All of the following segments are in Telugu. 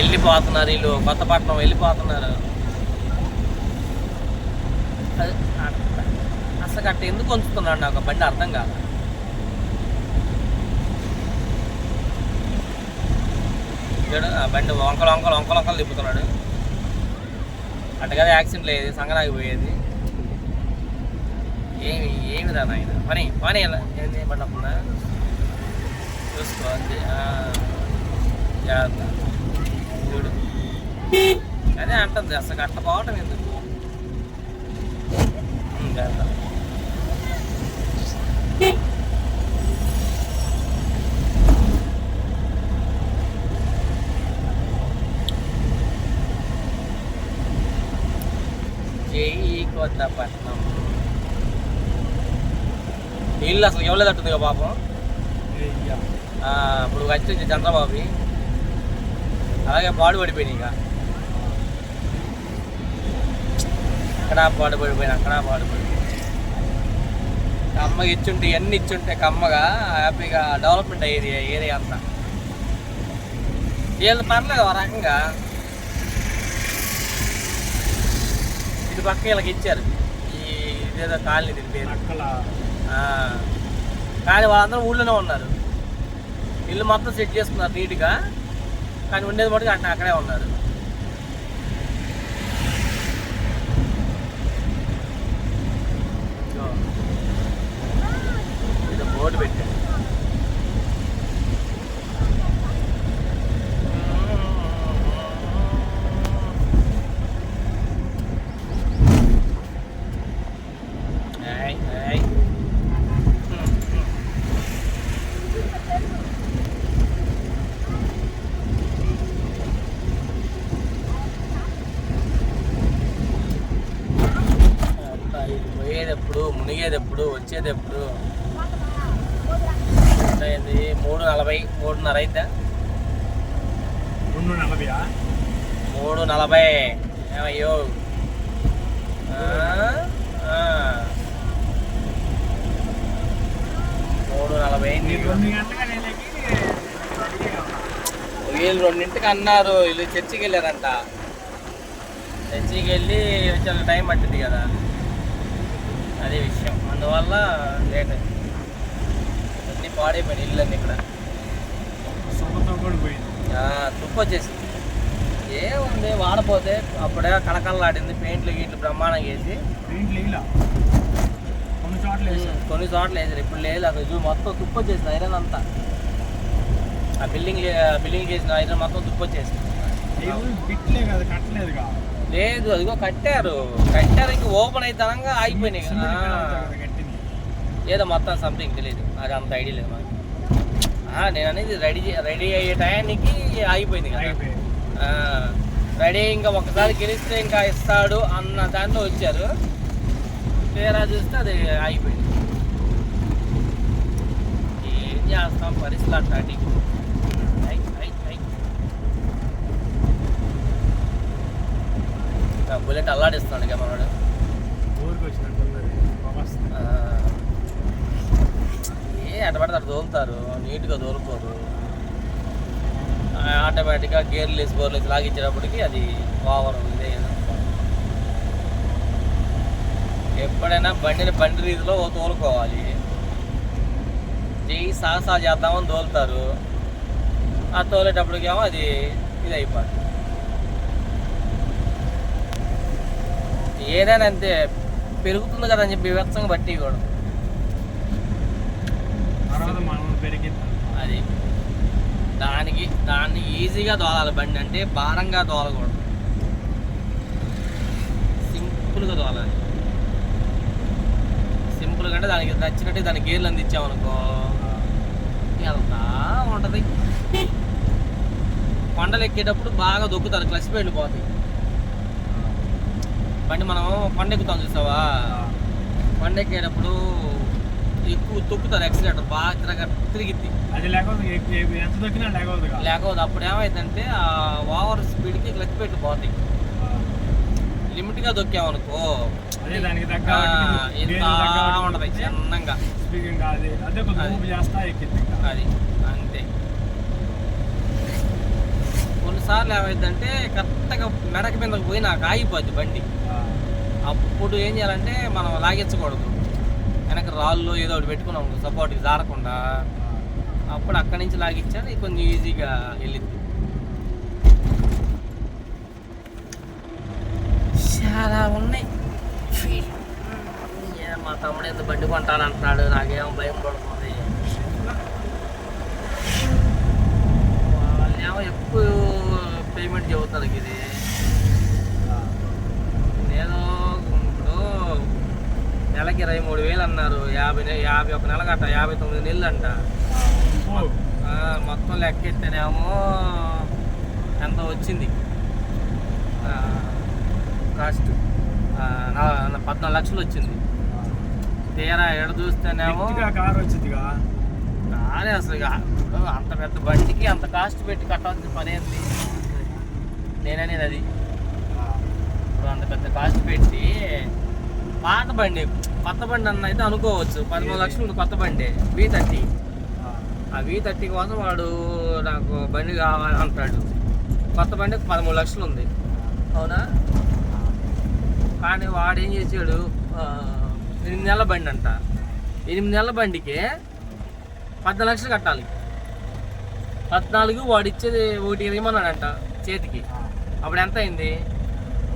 వెళ్ళిపోతున్నారు వీళ్ళు. కొత్తపట్నం వెళ్ళిపోతున్నారు. అసలు అట్ట ఎందుకు ఉంచుతున్నాడు నాకు బండి అర్థం కాదు. ఆ బండి వంకలు వంకలు వంకలు వంకలు తిప్పుతున్నాడు. అట్ట యాక్సిడెంట్ లేదు సంగనాగిపోయేది ఏమి ఏమి రా నాయన? పని పని ఏం ఏంది పడినప్పుడు చూసుకో జాగ్రత్త. చూడు అదే అంటుంది అసలు అట్ట పోవటం ఎందుకు? జై కొత్తపట్నం నీళ్ళు అసలు ఇవ్వలేదట్టుంది కదా పాపం ఇప్పుడు వచ్చింది చంద్రబాబు. అలాగే పాడు పడిపోయినాయి ఇక. అక్కడ పాడు పడిపోయినా అక్కడ పాడు పడిపోయి కమ్మగా ఇచ్చుంటే ఎన్ని ఇచ్చుంటే కమ్మగా హ్యాపీగా డెవలప్మెంట్ అయ్యేది ఏరియా అంతా. వీళ్ళు పర్లేదు ఒక రకంగా. ఇటు పక్క వీళ్ళకి ఇచ్చారు. ఈ ఇదేదో కాలనీ ఆ, కానీ వాళ్ళందరూ ఊళ్ళోనే ఉన్నారు. ఇల్లు మొత్తం సెట్ చేసుకున్నారు నీట్గా. కానీ ఉండేది మటుకు కానీ అక్కడే ఉన్నారు ఇది బోర్డు పెట్టారు ఏయ్, ఏయ్. హ్మ్, హ్మ్. అబ్బా, ఇది పోయేది ఎప్పుడు మునిగేది ఎప్పుడు వచ్చేది ఎప్పుడు ఎంత అయింది మూడు నలభై మూడున్నర అయిద్దా రెండు నలభయా? మూడు నలభై. ఏమయ్యో. మూడు నలభై వీళ్ళు రెండింటికి అన్నారు. వీళ్ళు చర్చికి వెళ్ళారంట. చర్చికి వెళ్ళి చాలా టైం పట్టింది కదా. అదే విషయం. అందువల్ల లేట్. అన్నీ పాడైపోయినాయి ఇల్లు ఇక్కడ తుప్పు వచ్చేసింది. ఏముంది వాడపోతే అప్పుడే కళకళలాడింది పెయింట్లు గీట్లు బ్రహ్మాండంగా వేసి కొన్ని చోట్ల కొన్ని చోట్ల వేసారు. ఇప్పుడు లేదు అసలు చూ మొత్తం తుప్పు వచ్చేసింది ఐరన్ అంతా. ఆ బిల్డింగ్ బిల్డింగ్ చేసిన ఐరన్ మొత్తం తుప్పు వచ్చేసింది. బిట్లే కదా లేదు అదిగో కట్టారు. కట్టారు ఇంక ఓపెన్ అయితనంగా ఆగిపోయినాయి ఏదో మొత్తం సంథింగ్ తెలియదు అది అంత ఐడియా లేదు మాకు. నేను అనేది రెడీ రెడీ అయ్యే టయానికి ఆగిపోయింది కదా. రెడీ ఇంకా ఒకసారి గెలిస్తే ఇంకా ఇస్తాడు అన్న దాంట్లో వచ్చారు. తీరా చూస్తే అది ఆగిపోయింది. ఏం చేస్తాం పరిస్థితులు అట్లాంటి ఇంకా అల్లాడిస్తున్నాడు ఇక మనోడు. ఊరికి ఏ అటు పడితే అటు తోలుతారు నీట్గా దోలుకోరు. ఆటోమేటిక్గా గేర్లు వేసి బోర్లు వేసి లాగించేటప్పటికి అది ఓవర్ ఇదే ఎప్పుడైనా బండిని బండి రీతిలో తోలుకోవాలి. చేయి సాహసాలు చేద్దామని తోలుతారు. ఆ తోలేటప్పటికేమో అది ఇది అయిపోతుంది ఏదైనా అంతే పెరుగుతుంది కదా అని చెప్పి వివత్సంగా బట్టి కూడా అది. దానికి దాన్ని ఈజీగా తోలాలి బండి అంటే భారంగా తోలకూడదు. సింపుల్గా తోలాలి. సింపుల్గా అంటే దానికి నచ్చినట్టు దానికి గేర్లు అందించామనుకో వెళ్తా ఉంటుంది. కొండలు ఎక్కేటప్పుడు బాగా దొక్కుతారు క్లచ్ పెండి పోతాయి. బండి మనం కొండ ఎక్కుతాం చూసావా? కొండ ఎక్కేటప్పుడు ఎక్కువ తొక్కుతారు యాక్సిడెంట్ బాగా తిరగ తిరిగిద్ది. అది లేకపోతే ఎంత లేకపోతే లేకపోతే అప్పుడు ఏమైందంటే ఆ ఓవర్ స్పీడ్కి క్లచ్ పెట్టి పోతాయి. లిమిట్గా దొక్కామనుకో అదే దానికి తగ్గ ఆ, వాటికి ఇంత గేర్లు తగ్గ వాటికి ఉంటది వచ్చి చిన్నంగా స్పీకింగ్ అది అదే కొద్దిగా అది. మూవ్ చేస్తా ఎక్కింది ఇంకా. అది అంతే కొన్ని కొన్నిసార్లు ఏమైందంటే కరెక్ట్గా మెడక మీదకి పోయి నాకు ఆగిపోద్ది బండి. అప్పుడు ఏం చేయాలంటే మనం లాగించకూడదు. వెనక రాళ్ళు ఏదో ఒకటి పెట్టుకున్నాం సపోర్ట్కి జారకుండా. అప్పుడు అక్కడి నుంచి లాగించాను కొంచెం ఈజీగా వెళ్ళింది. చాలా ఉన్నాయి. మా తమ్ముడు ఎంత బండి కొంటానంటున్నాడు నాకేమో భయం పడుతుంది. వాళ్ళేమో ఎక్కువ పేమెంట్ చెబుతారు ఇది నేను ఇప్పుడు నెలకి ఇరవై మూడు వేలు అన్నారు. యాభై యాభై ఒక నెల గట్ట యాభై తొమ్మిది నెలలు అంట. మొత్తం లెక్కెత్తేనేమో ఎంత వచ్చింది? కాస్ట్ పద్నాలుగు లక్షలు వచ్చింది. తీరా ఎడ చూస్తేనేమో కార్ వచ్చిందిగా? అదే అసలు అంత పెద్ద బండికి అంత కాస్ట్ పెట్టి కట్టాల్సిన పని ఏంది? నేననేది అది. ఇప్పుడు అంత పెద్ద కాస్ట్ పెట్టి పాత బండి కొత్త బండి అన్న అయితే అనుకోవచ్చు. పదమూడు లక్షలు ఉంది కొత్త బండి వి థర్టీ ఆ. వి థర్టీ కోసం వాడు నాకు బండి కావాలి అంటాడు కొత్త బండి పదమూడు లక్షలు ఉంది. అవునా? కానీ వాడు ఏం చేసాడు? ఎనిమిది నెలల బండి అంట. ఎనిమిది నెలల బండికి పద్నాలుగు లక్షలు కట్టాలి. పద్నాలుగు వాడు ఇచ్చేది ఒకటి ఇవ్వమన్నాడంట చేతికి. అప్పుడు ఎంత అయింది?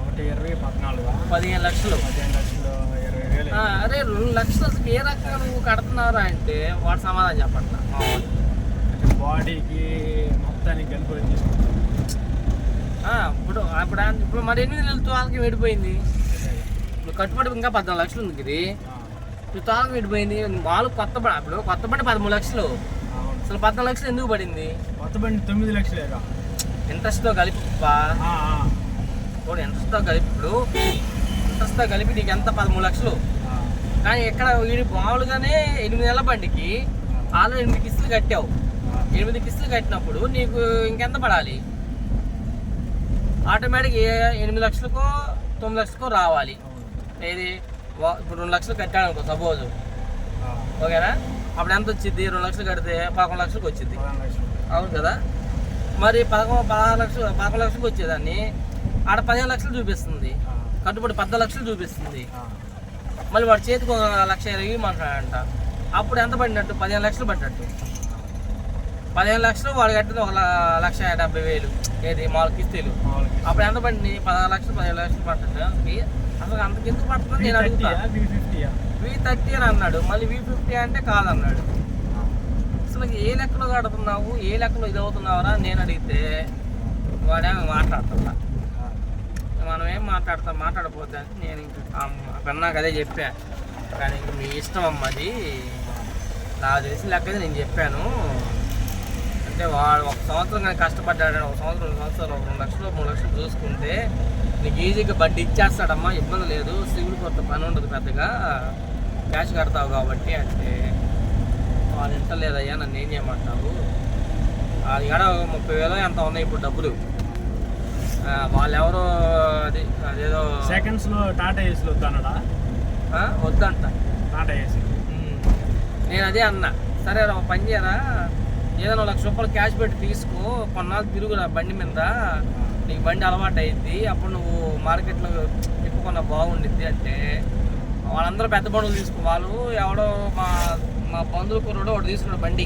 ఒకటి ఇరవై పద్నాలుగు. పదిహేను లక్షలు. పదిహేను లక్షలు ఇరవై వేలు అరే రెండు లక్షలు అసలు ఏ రకంగా నువ్వు కడుతున్నారా అంటే వాడు సమాధానం చెప్పట్లా. బాడీకి మొత్తానికి కలిపి ఇప్పుడు ఆయన- ఇప్పుడు మరి ఎనిమిది నెలలు తోలకి విడిపోయింది? ఇప్పుడు కట్టుబడి ఇంకా పద్నాలుగు లక్షలు ఉంది ఇది ఇప్పుడు తోలకి విడిపోయింది. వాళ్ళు కొత్త బండి అప్పుడు కొత్త బండి పదమూడు లక్షలు. అసలు పద్నాలుగు లక్షలు ఎందుకు పడింది? కొత్త బండి తొమ్మిది లక్షలేగా ఇంట్రెస్ట్తో కలిపి ఇంట్రెస్ట్తో కలిపి ఇప్పుడు ఇంట్రెస్ట్తో కలిపి నీకు ఎంత? పదమూడు లక్షలు. కానీ ఇక్కడ వీడి మామూలుగానే ఎనిమిది నెలల బండికి ఆల్రెడీ ఎనిమిది కిస్తులు కట్టావు. ఎనిమిది కిస్తులు కట్టినప్పుడు నీకు ఇంకెంత పడాలి? ఆటోమేటిక్ ఎనిమిది లక్షలకో తొమ్మిది లక్షలకో రావాలి. ఏది? ఇప్పుడు రెండు లక్షలు కట్టాను అనుకో సపోజ్. ఓకేనా? అప్పుడు ఎంత వచ్చింది రెండు లక్షలు కడితే పదకొండు లక్షలకు వచ్చింది అవును కదా? మరి పదకొండు పదహారు లక్షలు పదకొండు లక్షలకు వచ్చేదాన్ని. ఆడ పదిహేను లక్షలు చూపిస్తుంది. కట్టుబడి పద్నాలుగు లక్షలు చూపిస్తుంది. మళ్ళీ వాడు చేతికి ఒక లక్ష ఇరవై మాట్లాడంట అప్పుడు ఎంత పడినట్టు? పదిహేను లక్షలు పడినట్టు. పదిహేను లక్షలు వాడు కట్టింది ఒక లక్ష డెబ్బై వేలు. ఏది? మామూలు కిస్తీలు. అప్పుడు ఎంత పడింది? పదహారు లక్షలు పదిహేను లక్షలు పడుతుంది అసలు అంతకెందుకు పడుతుంది నేను అడుగుతా? V30 ఆ, V50 ఆ? వి థర్టీ అని అన్నాడు. మళ్ళీ వి ఫిఫ్టీ అంటే కాదన్నాడు. అసలు ఏ లెక్కలో కడుతున్నావు? ఏ లెక్కలో ఇది అవుతున్నావురా నేను అడిగితే వాడేమో మాట్లాడుతున్నా మనం ఏం మాట్లాడతాం? మాట్లాడపోతే అని నేను ఇంకా అన్నాక అదే చెప్పా. కానీ మీ ఇష్టం అమ్మది నాకు తెలిసిన లెక్కది నేను చెప్పాను. అంటే వాడు ఒక సంవత్సరం కానీ కష్టపడ్డాడు. ఒక సంవత్సరం రెండు సంవత్సరాలు ఒక రెండు లక్షలు మూడు లక్షలు చూసుకుంటే నీకు ఈజీగా బడ్డీ ఇచ్చేస్తాడమ్మా. ఇబ్బంది లేదు. సివిల్ కొత్త పని ఉండదు పెద్దగా. క్యాష్ కడతావు కాబట్టి అంటే వాళ్ళు ఇంట లేదయ్యా నన్ను ఏం చేయమంటావు అది కూడా ముప్పై వేలు ఎంత ఉన్నాయి ఇప్పుడు డబ్బులు? వాళ్ళెవరో అది అదేదో సెకండ్స్లో టాటా ఏసీలు వద్దన్నాడా ఆ, వద్దంట టాటా ఏసీ. నేను అదే అన్నా. సరే ఒక పని చేయరా? ఏదైనా లక్ష రూపాయలు క్యాష్ పెట్టి తీసుకో. కొన్నాళ్ళు తిరుగురా బండి మీద. నీకు బండి అలవాటు అయింది అప్పుడు నువ్వు మార్కెట్లో తిప్పుకున్న బాగుండిద్ది అంటే. వాళ్ళందరూ పెద్ద బండులు తీసుకో. వాళ్ళు ఎవడో మా మా బంధువు కుర్రోడు ఒకటి తీసుకున్నాడు బండి.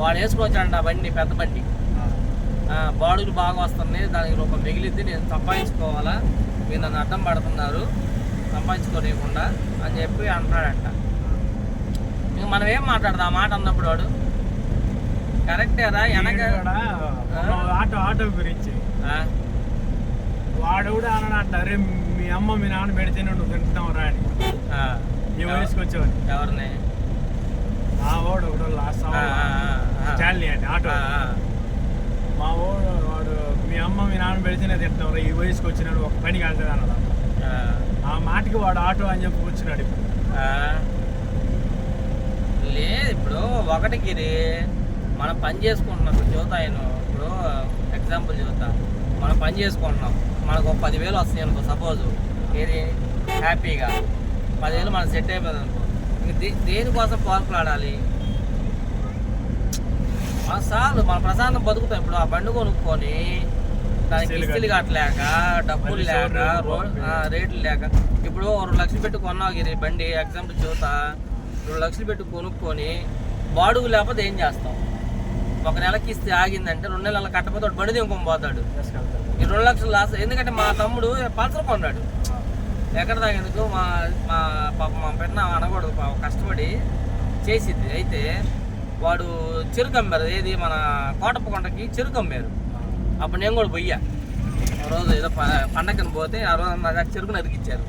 వాడు వేసుకొచ్చాడు ఆ బండి పెద్ద బండి. బాడుగులు బాగా వస్తున్నాయి దానికి రూపాయి మిగిలిద్ది నేను సంపాదించుకోవాలా? మీరు నన్ను అడ్డం పడుతున్నారు సంపాదించుకోలేకుండా అని చెప్పి అంటున్నాడంట. ఇంక మనం ఏం మాట్లాడదాం? ఆ మాట అన్నప్పుడు వాడు. కరెక్టేరా వెనక ఆటో ఆటో గురించి. వాడు కూడా అన్నాడు అరే మీ అమ్మ మీ నాన్న పెడితేనే నువ్వు తింటున్నావు రా అని వయసుకి వచ్చేవాడు ఎవరిని? మా వాడు ఒకడు లాస్ట్ ఆటో. మా వాడు వాడు మీ అమ్మ మీ నాన్న పెడితేనే రా ఈ వయసుకి వచ్చినాడు ఒక పని కాదు అన్నాడు ఆ, మాటకి వాడు ఆటో అని చెప్పి వచ్చినాడు ఇప్పుడు. లేదు ఇప్పుడు ఒకటికి మనం పని చేసుకుంటున్నాం ఇప్పుడు చూతా ఆయన ఇప్పుడు ఎగ్జాంపుల్ చూతా మనం పని చేసుకుంటున్నాం మనకు ఒక పదివేలు వస్తాయి అనుకో సపోజ్ ఏది? హ్యాపీగా. పదివేలు మనం సెట్ అయిపోయింది అనుకో. దేనికోసం పాల్పలాడాలి మా సార్లు మన ప్రశాంతం బతుకుతాం ఇప్పుడు ఆ బండి కొనుక్కొని దానికి కిస్తీలు కట్టలేక డబ్బులు లేక రేట్లు లేక. ఇప్పుడు రెండు లక్షలు పెట్టి కొన్నావు గిరి బండి ఎగ్జాంపుల్ చూతా రెండు లక్షలు పెట్టి కొనుక్కొని బాడుగు లేకపోతే ఏం చేస్తాం? ఒక నెలకి ఇస్తే ఆగిందంటే రెండు నెలలు కట్టకపోతే బండి దింకొని పోతాడు. ఈ రెండు లక్షలు లాస్ ఎందుకంటే మా తమ్ముడు పల్సర్ కొన్నాడు. ఎక్కడ తాగేందుకు? మా మా పాప మా పెట్టిన అనకూడదు పాప కష్టపడి చేసిద్ది. అయితే వాడు చెరుకు అమ్మారు ఏది మన కోటప్పకొండకి చెరుకు అమ్మారు అప్పుడు నేను కూడా పోయా రోజు ఏదో ప- పండగని పోతే ఆ రోజు నాకు చెరుకు నరికిచ్చారు.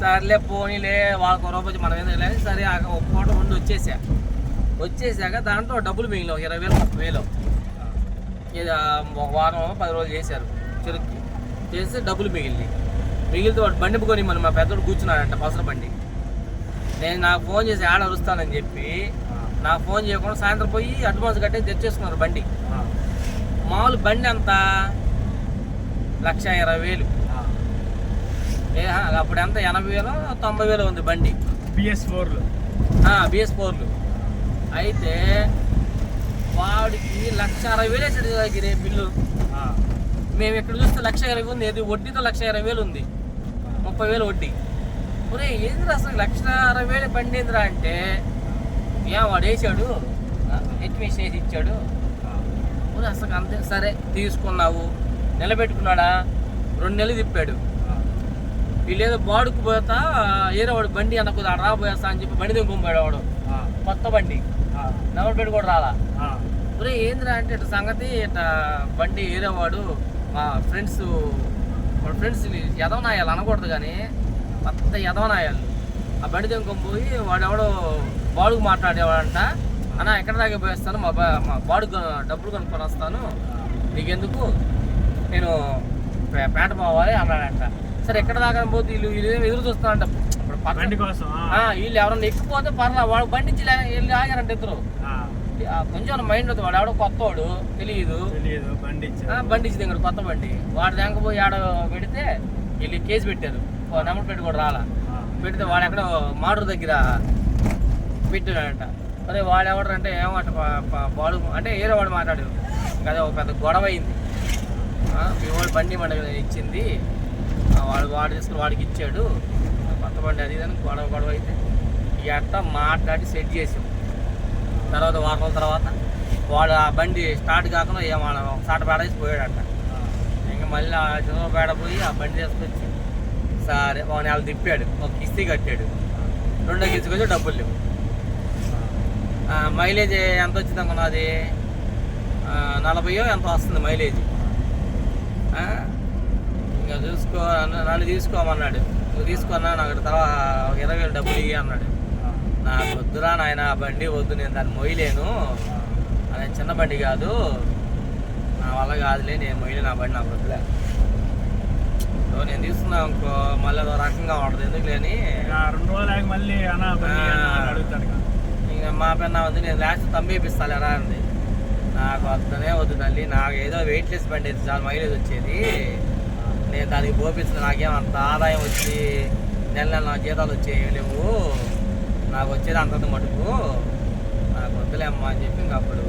సర్లే పోనీలే వాళ్ళకు ఒక రూపాయి మనం ఏదో లేదు సరే ఆ ఒక పూట ఉండి వచ్చేసా. వచ్చేసాక దాంట్లో డబ్బులు మిగిలిన ఒక ఇరవై వేలు ముప్పై వేలు. ఇది ఒక వారం పది రోజులు చేశారు చెరుకు చేస్తే డబ్బులు మిగిలినాయి. మిగిలితే వాడు బండి కొని మన మా పెద్దోడు కూర్చున్నాడంట పసర బండి. నేను నాకు ఫోన్ చేసి ఆడ అరుస్తానని చెప్పి నాకు ఫోన్ చేయకుండా సాయంత్రం పోయి అడ్వాన్స్ కట్టి తెచ్చేసుకున్నారు బండి. మామూలు బండి అంత లక్ష ఇరవై వేలు. అప్పుడు ఎంత? ఎనభై వేలు తొంభై వేలు ఉంది బండి. బిఎస్ ఫోర్లు. బిఎస్ ఫోర్లు. అయితే వాడికి లక్ష అరవై వేలు వేసాడు దగ్గర బిల్లు. మేము ఇక్కడ చూస్తే లక్ష ఇరవై ఉంది ఏది వడ్డీతో లక్ష ఇరవై వేలు ఉంది. ముప్పై వేలు వడ్డీ. ఒరే ఏందిరా అసలు లక్ష అరవై వేలు బండి ఏందిరా అంటే? ఏం వాడు వేసాడు? ఎడ్మిషన్ వేసి ఇచ్చాడు. ఒరే అసలు అంతే సరే తీసుకున్నావు. నిలబెట్టుకున్నాడా? రెండు నెలలు తిప్పాడు. వీళ్ళేదో బాడుకు పోతా ఏదో వాడు బండి అనకు రాబోయేస్తా అని చెప్పి బండి దింపుకుపోయాడు వాడు. కొత్త బండి. నెంబర్ పెట్టి కూడా రాలా. ఒరే ఏందిరా అంటే ఇట్లా సంగతి ఇట్లా బండి ఏరేవాడు మా ఫ్రెండ్స్ వాళ్ళ ఫ్రెండ్స్ ఎదవనాయాలు అనకూడదు కానీ కొత్త ఎదవనాయాలు ఆ బండి దింకొని పోయి వాడెవడో బాడుగు మాట్లాడేవాడంట. అన్న ఎక్కడ దాకా పోయేస్తాను? మా బా మా బాడుగు డబ్బులు కొనుక్కొని వస్తాను. నీకెందుకు? నేను పేట పోవాలి అన్నాడంట. సరే ఎక్కడ దాకా పోతే వీళ్ళు వీళ్ళు ఏమో ఎదురు చూస్తానంట ఇప్పుడు బండి కోసం వీళ్ళు ఎవరన్నా ఎక్కిపోతే పర్లా వాడు బండి వెళ్ళి ఆగారంట ఇద్దరు. కొంచెం మైండ్ ఉంది వాడు ఎవడో కొత్తవాడు తెలియదు తెలియదు బండి బండి ఇచ్చింది ఇక్కడ కొత్త బండి. వాడు దాకపోయి ఆడ పెడితే వీళ్ళు కేసు పెట్టారు. నెంబర్ పెట్టి కూడా రాలా. పెడితే వాడు ఎక్కడో మాడూరు దగ్గర పెట్టాడంట. అరే వాడు ఎవడు అంటే ఏమంట వాడు అంటే ఏదో వాడు మాట్లాడారు కదా ఒక పెద్ద గొడవ అయింది. మీ వాడు బండి మన ఇచ్చింది. వాడు వాడు తీసుకుని వాడికి ఇచ్చాడు. కొత్త బండి అది గొడవ గొడవ అయితే అట్ట మాట్లాడి సెట్ చేసాం. తర్వాత వారం రోజుల తర్వాత వాడు ఆ బండి స్టార్ట్ కాకుండా ఏమన్నా స్టార్ట్ పాడేసి పోయాడంట. ఇంకా మళ్ళీ ఆ చిన్నపేట పోయి ఆ బండి తీసుకొచ్చి సరే వాడిని వాళ్ళు తిప్పాడు ఒక కిస్తీ కట్టాడు. రెండో కిస్తీకి వచ్చి డబ్బులు లేవు. మైలేజ్ ఎంత వచ్చింది అనుకున్నా అది? నలభైయో ఎంత వస్తుంది మైలేజ్? ఇంకా చూసుకో నన్ను- తీసుకోమన్నాడు నువ్వు తీసుకున్నా నాకు తర్వాత ఇరవై వేలు డబ్బులు ఇయ్యి అన్నాడు. నాకు వద్దురా నాయన బండి వద్దు నేను దాన్ని మొయ్యలేను. అది చిన్న బండి కాదు. నా వల్ల కాదులే నేను మొయ్యలే నా బండి నాకు వద్దులే. సో నేను తీసుకున్నా అనుకో మళ్ళీ అదో రకంగా ఉంటుంది. ఎందుకు లేని ఇక రెండు రోజులు మళ్ళీ ఇక. ఇంకా మా పెన్న వద్దు నేను లాస్ట్ తమ్మేపిస్తాను ఎలా అంది. నాకు వద్దనే వద్దు తల్లి నాకు ఏదో వెయిట్లెస్ బండి అయితే చాలా మైలేజ్ వచ్చేది. నేను దానికి పోపిస్తుంది నాకేం అంత ఆదాయం వచ్చి నెల నెల నా జీతాలు వచ్చేవి లేవు. నాకు వచ్చేది అంతంత మటుకు నాకు వద్దులే అమ్మా అని చెప్పి ఇంక అప్పుడు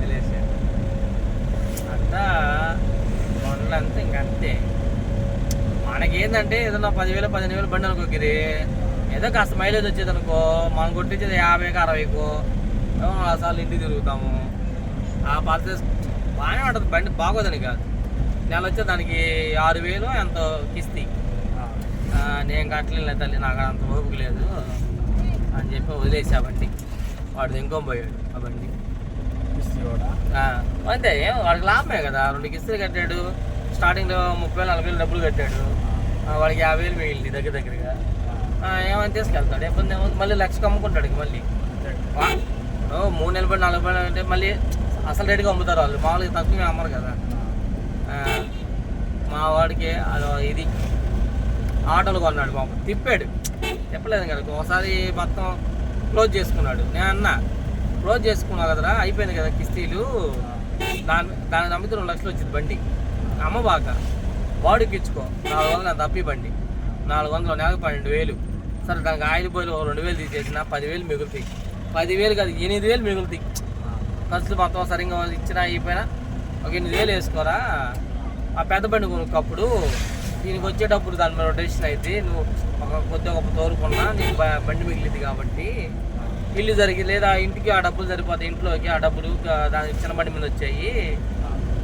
తెలియసాను అంతా కొండలంతా ఇంక అంతే. మనకేందంటే ఏదన్నా పదివేలు పదిహేను వేలు బండి అనుకో గిరి ఏదో కాస్త మైలేజ్ వచ్చేది అనుకో మనం కొట్టించేది యాభైకి అరవైకో సార్లు ఇంటికి తిరుగుతాము. ఆ పర్చేస్ బాగానే ఉంటుంది బండి బాగోదని కాదు. నెల వచ్చే దానికి ఆరు వేలు ఎంతో కిస్తీ. నేను కట్టలేదు తల్లి నాకు అంత ఓపిక లేదు. అని చెప్పి వదిలేసా బండి. వాడు ఇంకొని పోయాడు ఆ బండి. ఆ, అంతే ఏం వాడికి లాభమే కదా. రెండు కిస్తులు కట్టాడు. స్టార్టింగ్లో ముప్పై వేలు నలభై వేలు డబ్బులు కట్టాడు. ఆ, వాడికి యాభై వేలు మిగిలింది దగ్గర దగ్గరగా. ఆ, ఏమైనా తీసుకెళ్తాడు. ఇబ్బంది ఏముంది మళ్ళీ లక్షకు అమ్ముకుంటాడు ఇక మళ్ళీ. మూడు నెలలు పడి నాలుగు పడి అంటే మళ్ళీ అసలు రేటుగా అమ్ముతారు వాళ్ళు. మామూలుగా తక్కువ అమ్మరు కదా. ఆ, మా వాడికి అదో ఇది ఆటోలు కొన్నాడు మా తిప్పాడు. చెప్పలేదు కదా ఒకసారి మొత్తం క్లోజ్ చేసుకున్నాడు. నేను అన్నా క్లోజ్ చేసుకున్నావు కదరా అయిపోయింది కదా కిస్తీలు. దాని దాని నమ్మితే రెండు లక్షలు వచ్చింది బండి. అమ్మ బాక బాడీకి ఇచ్చుకో నాలుగు వందలు నా తప్పి బండి. నాలుగు వందలు నెలకు పన్నెండు వేలు. సరే దానికి ఆయిల్ పోయిలు రెండు వేలు తీసేసిన పదివేలు మిగులుతాయి. పదివేలు కాదు ఎనిమిది వేలు మిగులుతాయి. ఖర్చులు మొత్తం సరిగ్గా ఇచ్చినా అయిపోయినా ఒక ఎనిమిది వేలు వేసుకోరా? ఆ పెద్ద బండి కొనుక్కప్పుడు దీనికి వచ్చేటప్పుడు దాని మీద రొటేషన్ అయితే నువ్వు ఒక కొద్దిగా ఒక తోరుకున్నా నీకు బ- బండి మిగిలింది కాబట్టి ఇల్లు జరిగి లేదా ఇంటికి ఆ డబ్బులు సరిపోతాయి ఇంట్లోకి ఆ డబ్బులు దానికి చిన్న బండి మీద వచ్చాయి.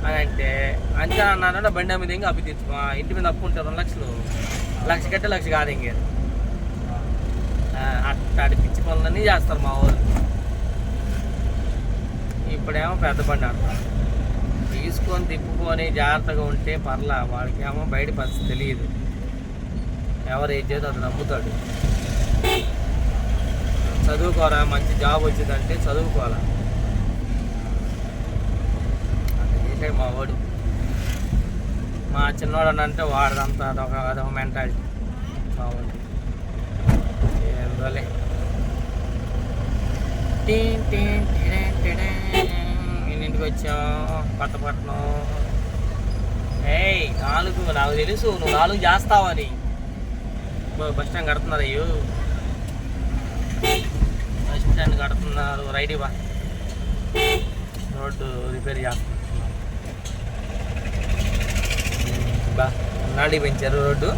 అని అంటే అంతే అన్నారంటే బండి మీద ఇంకా అప్పు తీర్చుకో ఇంటి మీద అప్పు ఉంటే రెండు లక్షలు. లక్ష కట్టే లక్ష కాదు ఇంకేది అట్టాడి పిచ్చి పనులన్నీ చేస్తారు మా వాళ్ళు. ఇప్పుడేమో పెద్ద బండి అంటారు తీసుకొని తిప్పుకొని జాగ్రత్తగా ఉంటే పర్లా వాడికేమో బయట పరిస్థితి తెలియదు. ఎవరు ఏం చేదో అది నమ్ముతాడు. చదువుకోరా మంచి జాబ్ వచ్చిందంటే చదువుకోవాలా? అంత చేసాడు మా వాడు. మా చిన్నవాడు అని అంటే వాడదంతా అదొక అదొక మెంటాలిటీ మా వాడు. ఏందోలే టీన్ టీన్ వచ్చాం కొత్తపట్నం ఏయ్ నాలుగు నాకు తెలుసు నువ్వు నాలుగు చేస్తావని. బస్ స్టాండ్ కడుతున్నారు అయ్యో. బస్ స్టాండ్ కడుతున్నారు. రైట్ బా రోడ్డు రిపేర్ చేస్తున్నారు. బా నాడి పెంచారు రోడ్డు.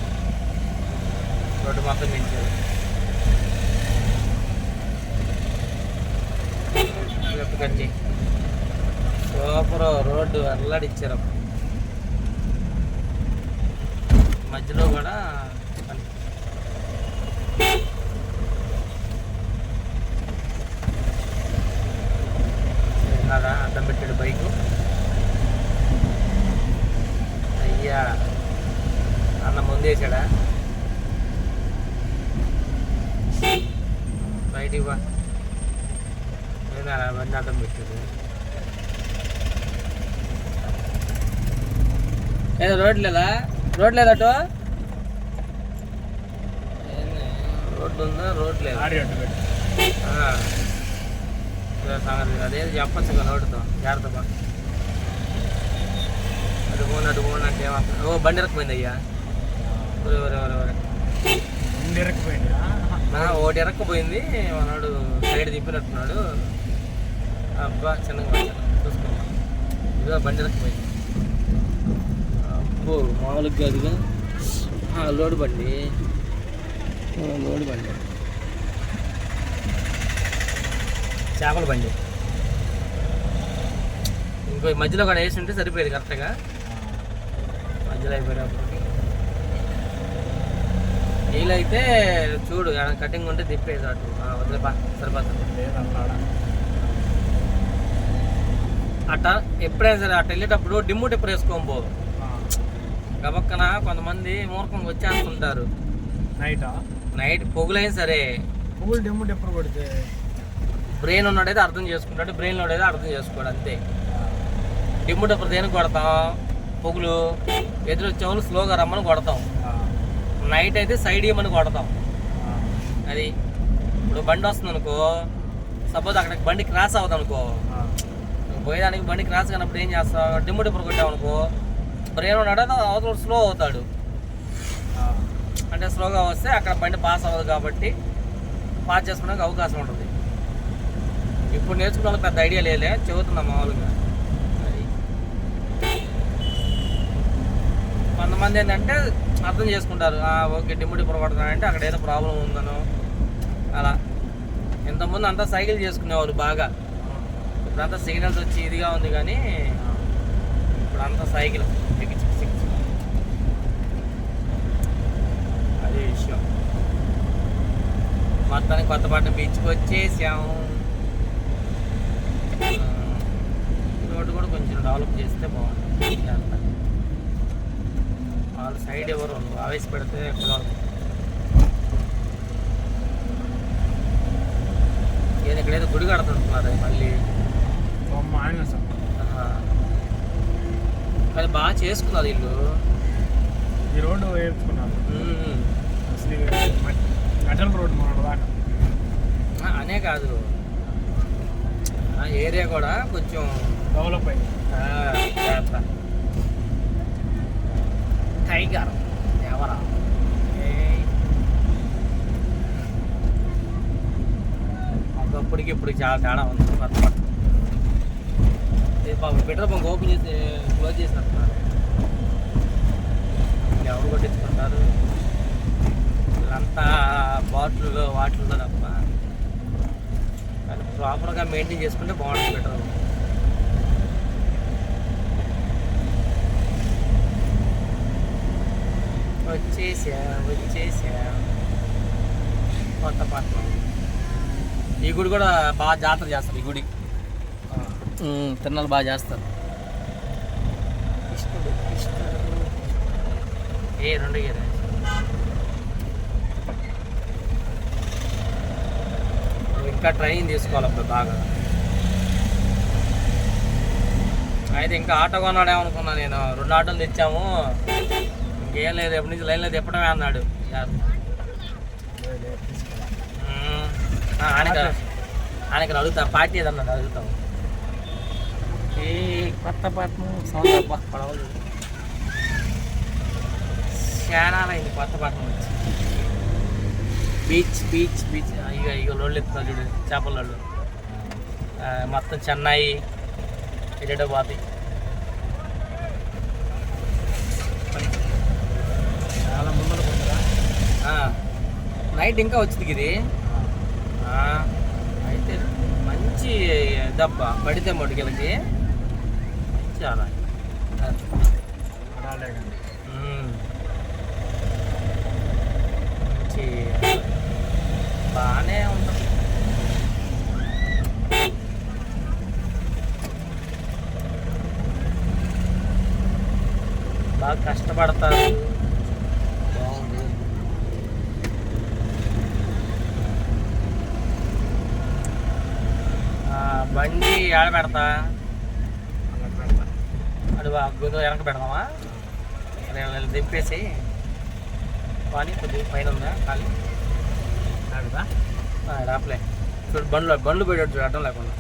రోడ్డు మొత్తం పెంచారు. లెఫ్ట్ సూపర్ రోడ్డు అల్లాడిచ్చారు. మధ్యలో కూడా నాదా అడ్డం పెట్టాడు బైకు అయ్యా ముందేసాడా బయటికి బా ఏదైనా బండి అడ్డం పెట్టాడు ఏదో రోడ్ లేదా? రోడ్ లేదా అటు? ఏంది? రోడ్డు ఉందా? రోడ్ లేదా? సంగతి. అదేది చెప్పచ్చు కదా నోటితో జాగ్రత్త. అటు పోను అటు పోను అంటే ఓ బండి ఇరకపోయింది అయ్యా. ఒకటి ఇరక్కపోయింది. మనోడు సైడ్ తిప్పినట్టున్నాడు. అబ్బా చిన్నగా. చూసుకున్నా ఇదిగో బండి ఇరక్కపోయింది. అబ్బో మామూలుగా కాదుగా. లోడు బండి. లోడు బండి. చేపల బండి. ఇంకో మధ్యలో కూడా వేసి ఉంటే సరిపోయేది కరెక్ట్గా. మధ్యలో అయిపోయినప్పటికి నీళ్ళైతే చూడు కటింగ్ ఉంటే తిప్పేది అటు వదిలేపా సరిపోతుంది. అట్ట ఎప్పుడైనా సరే అట్ట వెళ్ళేటప్పుడు డిమ్ము టిప్పర్ వేసుకోని పో. గబక్కన కొంతమంది మూర్ఖంగా వచ్చేస్తుంటారు. నైటా? నైట్ పొగులైనా సరే పువ్వులు డెమ్ము డెప్పర్ కొడితే? బ్రెయిన్ ఉన్నాడైతే అర్థం చేసుకుంటాడు బ్రెయిన్ ఉన్నాడైతే అర్థం చేసుకోడు అంతే. డిమ్ము టిప్పర్ దేనికి కొడతాం? పొగులు. ఎదురు చెవులు స్లోగా రమ్మని కొడతాం. నైట్ అయితే సైడ్ ఇవ్వమని కొడతాం? అది ఇప్పుడు బండి వస్తుంది అనుకో సపోజ్ అక్కడికి బండి క్రాస్ అవుతుంది అనుకో పోయేదానికి బండి క్రాస్ కానప్పుడు ఏం చేస్తావు? డిమ్ము డిప్పుడు కొట్టావు అనుకో బ్రెయిన్ ఉన్నాడు? అవతల స్లో అవుతాడు. అంటే స్లోగా వస్తే అక్కడ బండి పాస్ అవ్వదు కాబట్టి పాస్ చేసుకోవడానికి అవకాశం ఉంటుంది. ఇప్పుడు నేర్చుకున్న పెద్ద ఐడియా లేలే చెబుతున్నా మామూలుగా అది కొంతమంది ఏంటంటే అర్థం చేసుకుంటారు "ఆ, ఓకే డిమ్ము డిప్పుడు కొడుతున్నానంటే అక్కడ ఏదో ప్రాబ్లం ఉందనో. అలా. ఇంతకుముందు అంతా సైకిల్ చేసుకునేవాళ్ళు బాగా. ఇప్పుడంతా సిగ్నల్స్ వచ్చి ఇదిగా ఉంది కానీ ఇప్పుడు అంతా సైకిల్. అదే విషయం. మొత్తానికి కొత్తపట్నం బీచ్కి వచ్చేసాము రోడ్డు కూడా కొంచెం డెవలప్ చేస్తే బాగుంటుంది. వాళ్ళు సైడ్ ఎవరు ఆవేశపెడితే కుదరదు ఏది ఇక్కడేదో గుడి కడుతుంటున్నారు మళ్ళీ. ఆయన సార్. కానీ బాగా చేసుకున్నారు ఇల్లు ఈ రోడ్డు వేయించుకున్నారు. మెటల్ రోడ్డు మన దాకా. ఆ, అనే కాదు. ఆ ఏరియా కూడా కొంచెం డెవలప్ అయింది. టైగర్ ఎవరా ఒకప్పటికి ఇప్పుడు చాలా తేడా ఉంది బాబు కొత్త. ఇది పెట్రోల్ బంక్ ఓపెన్ చేసి క్లోజ్ చేసినట్టున్నారు ఎవరు కొట్టించుకుంటారు వీళ్ళంతా బాటిల్ వాటిల్లో తప్ప కానీ ప్రాపర్గా మెయింటైన్ చేసుకుంటే బాగుంటుంది పెట్రోల్ బంక్ వచ్చేసా వచ్చేసా. కొత్త పట్నం ఈ గుడి కూడా బాగా జాతర చేస్తారు ఈ గుడి. తిరణాలు బాగా చేస్తారు. కృష్ణుడు కృష్ణుడు. ఏ రెండు ఇంకా ట్రైనింగ్ తీసుకోవాలి అప్పుడు బాగా. అయితే ఇంకా ఆటో కొన్నాడేమనుకున్నా నేను. రెండు ఆటోలు తెచ్చాము. ఏం లేదు ఎప్పటి నుంచి లైన్లో తిప్పడమే అన్నాడు. ఆయనకి ఆయనకి అడుగుతా. పార్టీ ఏదన్నా అడుగుతాం. ఈ కొత్త పట్నం సౌండ్ పడవలు కొత్త పట్నం వచ్చి. Beach beach beach. ఇక ఇక లోళ్ళు ఎత్తున్నారు చూడు చేపల మొత్తం చెన్నై హైదరాబాద్ నైట్ ఇంకా వచ్చింది ఇది అయితే మంచి దెబ్బ పడితే మటుకెళ్ళకి. చాలా. మంచి బాగానే ఉంటుంది. బాగా కష్టపడతారు బాగుంది ఆ, ఆడ పెడతా? అడు గుంతలో వెనక పెడదామా? దింపేసి కానీ కొద్దిగా పైన ఉందా? ఖాళీ? ఆడదా? రాపలే. చూడు బండ్లు బండ్లు పోయేటట్టు చూడు అడ్డం లేకుండా.